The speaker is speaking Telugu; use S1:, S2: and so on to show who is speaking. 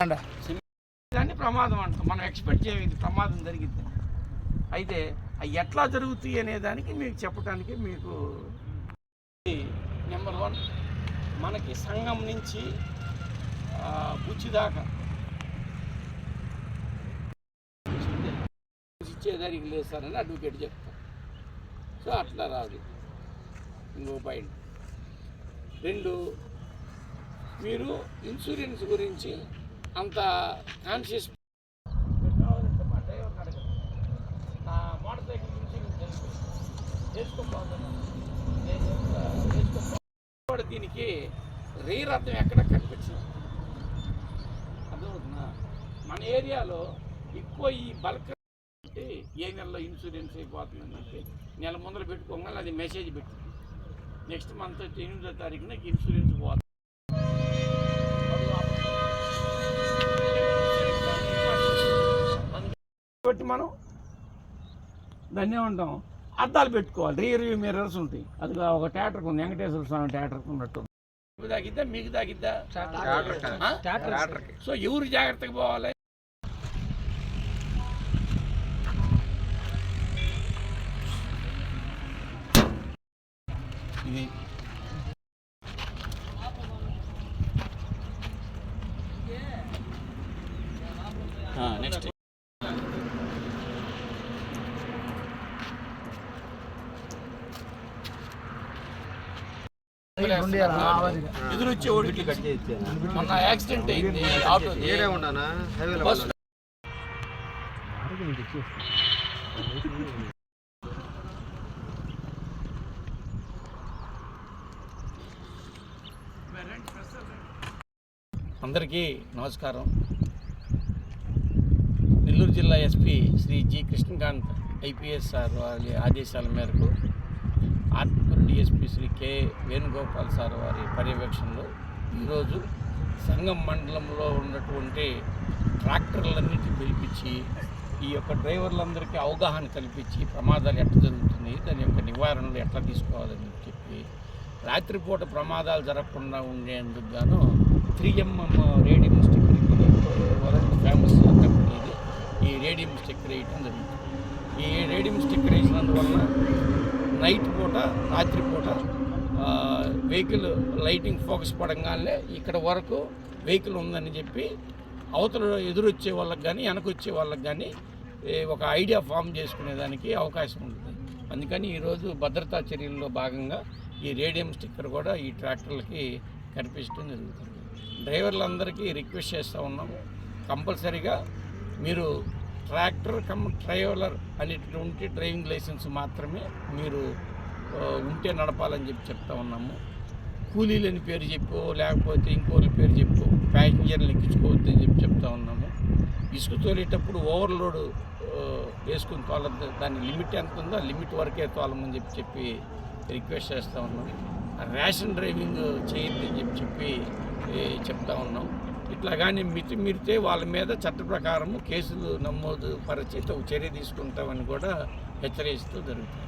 S1: దాన్ని ప్రమాదం అంటాం. మనం ఎక్స్పెక్ట్ చేయము ప్రమాదం జరిగింది. అయితే అవి ఎట్లా జరుగుతాయి అనే దానికి మీకు చెప్పడానికి మీకు నెంబర్ వన్ మనకి సంఘం నుంచి బుచ్చిదాకా దాకా. ఇచ్చేదానికి లేదు సార్ అని అడ్వకేట్ చెప్తాం సో అట్లా రాదు. ఇంకో పాయింట్ రెండు మీరు ఇన్సూరెన్స్ గురించి అంత కాన్షియస్ కూడా దీనికి రీర్ అర్థం ఎక్కడ కనిపించదు అర్థమవుతుందా మన ఏరియాలో ఎక్కువ ఈ బల్క్ ఏ నెలలో ఇన్సూరెన్స్ అయిపోతుందని చెప్పి నెల ముందర పెట్టుకోగానే అది మెసేజ్ పెట్టింది నెక్స్ట్ మంత్ ఎనిమిదో తారీఖున ఇన్సూరెన్స్ పోతుంది. కాబట్టి మనం దాన్ని ఏమంటాం అద్దాలు పెట్టుకోవాలి. వ్యూ మిర్రర్స్ ఉంటాయి. అది ఒక థియేటర్కి ఉంది. వెంకటేశ్వర స్వామి థియేటర్కి ఉన్నట్టు తాగిద్దా మీకు తాగిద్దా? సో ఎవరు జాగ్రత్తగా పోవాలి? ఇది. నెక్స్ట్ ఎదురు వచ్చే ఓడికి మొన్న యాక్సిడెంట్ అయింది ఆటో బస్ అందరికీ నమస్కారం. నెల్లూరు జిల్లా SP Shri G Krishnakanth IPS sir వారి ఆదేశాల మేరకు Atmakur DSP Shri K Venugopal sir వారి పర్యవేక్షణలో ఈరోజు సంగం మండలంలో ఉన్నటువంటి ట్రాక్టర్లన్నింటినీ పిలిపించి ఈ యొక్క డ్రైవర్లందరికీ అవగాహన కల్పించి ప్రమాదాలు ఎట్లా జరుగుతున్నాయి దాని యొక్క నివారణలు ఎట్లా తీసుకోవాలని చెప్పి రాత్రిపూట ప్రమాదాలు జరగకుండా ఉండేందుకు గాను three mm radium sticker world famous company ఈ రేడియం స్టిక్కర్ వేయటం జరుగుతుంది ఈ రేడియం స్టిక్కర్ వేసినందువల్ల నైట్ పూట రాత్రి పూట వెహికల్ లైటింగ్ ఫోకస్ పడంగానే ఇక్కడ వరకు వెహికల్ ఉందని చెప్పి అవతల ఎదురొచ్చే వాళ్ళకి కానీ వెనకొచ్చే వాళ్ళకి కానీ ఒక ఐడియా ఫామ్ చేసుకునేదానికి అవకాశం ఉంటుంది. అందుకని ఈరోజు భద్రతా చర్యల్లో భాగంగా ఈ రేడియం స్టిక్కర్ కూడా ఈ ట్రాక్టర్లకి కనిపించడం జరుగుతుంది. డ్రైవర్లందరికీ రిక్వెస్ట్ చేస్తూ ఉన్నాము. కంపల్సరీగా మీరు ట్రాక్టర్ కమ్ ట్రైవలర్ అనేటువంటి డ్రైవింగ్ లైసెన్స్ మాత్రమే మీరు ఉంటే నడపాలని చెప్పి చెప్తా ఉన్నాము. కూలీలని పేరు చెప్పు లేకపోతే ఇంకోళ్ళ పేరు చెప్పు ప్యాసింజర్లు ఎక్కించుకోవద్దని చెప్పి చెప్తా ఉన్నాము. ఇసుక తోలేటప్పుడు ఓవర్లోడ్ వేసుకుని తోలద్దు దాని లిమిట్ ఎంత ఉందో ఆ లిమిట్ వరకే తోలమని చెప్పి చెప్పి రిక్వెస్ట్ చేస్తూ ఉన్నాం. రేషన్ డ్రైవింగ్ చేయొద్దని చెప్పి చెప్పి చెప్తా ఉన్నాం. ఇట్లా కానీ మితి మిరితే వాళ్ళ మీద చట్ట ప్రకారము కేసులు నమోదు పరిచి చర్య తీసుకుంటామని కూడా హెచ్చరిస్తూ జరుగుతుంది.